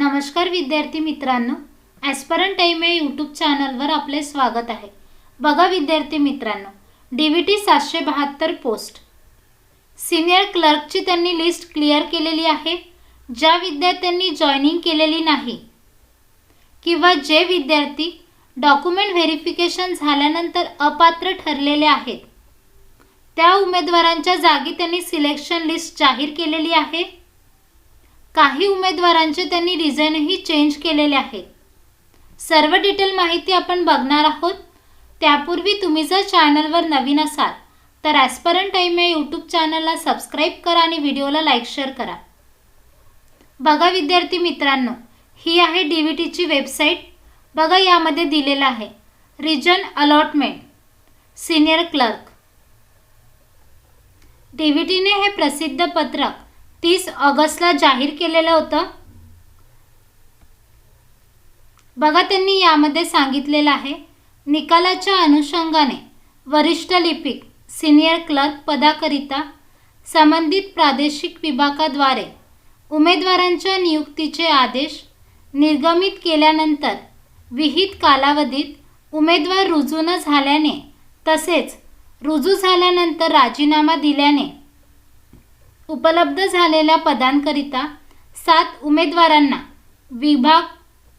नमस्कार विद्यार्थी मित्रांनो ॲस्परन टाईम या यूट्यूब चॅनलवर आपले स्वागत आहे. बघा विद्यार्थी मित्रांनो डी व्ही टी सातशे बहात्तर पोस्ट सिनियर क्लर्कची त्यांनी लिस्ट क्लिअर केलेली आहे. ज्या विद्यार्थ्यांनी जॉईनिंग केलेली नाही किंवा जे विद्यार्थी डॉक्युमेंट व्हेरिफिकेशन झाल्यानंतर अपात्र ठरलेले आहेत त्या उमेदवारांच्या जागी त्यांनी सिलेक्शन लिस्ट जाहीर केलेली आहे. काही उमेदवारांचे त्यांनी रिझनही चेंज केलेले आहेत. सर्व डिटेल माहिती आपण बघणार आहोत. त्यापूर्वी तुम्ही जर चॅनलवर नवीन असाल तर ॲस्परंट टाईम या यूट्यूब चॅनलला सबस्क्राईब करा आणि व्हिडिओला लाईक शेअर करा. बघा विद्यार्थी मित्रांनो ही आहे डी व्ही टीची वेबसाईट बघा यामध्ये दिलेलं आहे region allotment senior clerk D V टीने हे प्रसिद्ध पत्रक तीस ऑगस्टला जाहीर केलेलं होतं. बघा त्यांनी यामध्ये सांगितलेलं आहे निकालाच्या अनुषंगाने वरिष्ठ लिपिक सिनियर क्लर्क पदाकरिता संबंधित प्रादेशिक विभागाद्वारे उमेदवारांच्या नियुक्तीचे आदेश निर्गमित केल्यानंतर विहित कालावधीत उमेदवार रुजू न झाल्याने तसेच रुजू झाल्यानंतर राजीनामा दिल्याने उपलब्ध झालेल्या पदांकरिता सात उमेदवारांना विभाग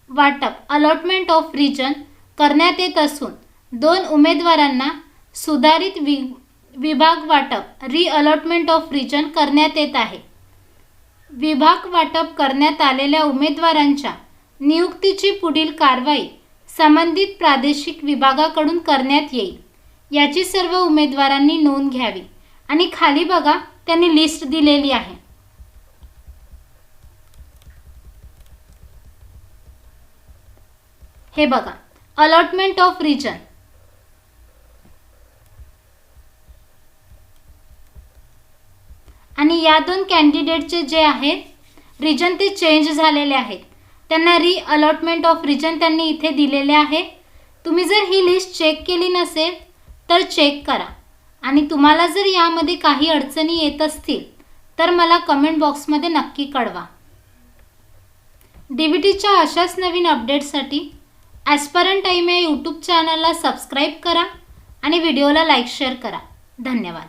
वाटप अलॉटमेंट ऑफ रिजन करण्यात येत असून दोन उमेदवारांना सुधारित वि विभाग वाटप रिअलॉटमेंट ऑफ रिजन करण्यात येत आहे. विभाग वाटप करण्यात आलेल्या उमेदवारांच्या नियुक्तीची पुढील कारवाई संबंधित प्रादेशिक विभागाकडून करण्यात येईल. याची सर्व उमेदवारांनी नोंद घ्यावी. आणि खाली बघा त्यांनी लिस्ट दिलेली आहे. हे बघा अलॉटमेंट ऑफ रिजन आणि या दोन कॅन्डिडेटचे जे आहेत रिजन ते चेंज झालेले आहेत. त्यांना री अलॉटमेंट ऑफ रिजन त्यांनी इथे दिलेले आहे. तुम्ही जर ही लिस्ट चेक केली नसेल तर चेक करा. आणि तुम्हाला जर यामध्ये काही अडचणी येत असतील तर मला कमेंट बॉक्समध्ये नक्की कळवा. डी व्ही टीच्या अशाच नवीन अपडेट्ससाठी ॲस्परंट टाईम या यूट्यूब चॅनलला सबस्क्राईब करा आणि व्हिडिओला लाईक शेअर करा. धन्यवाद.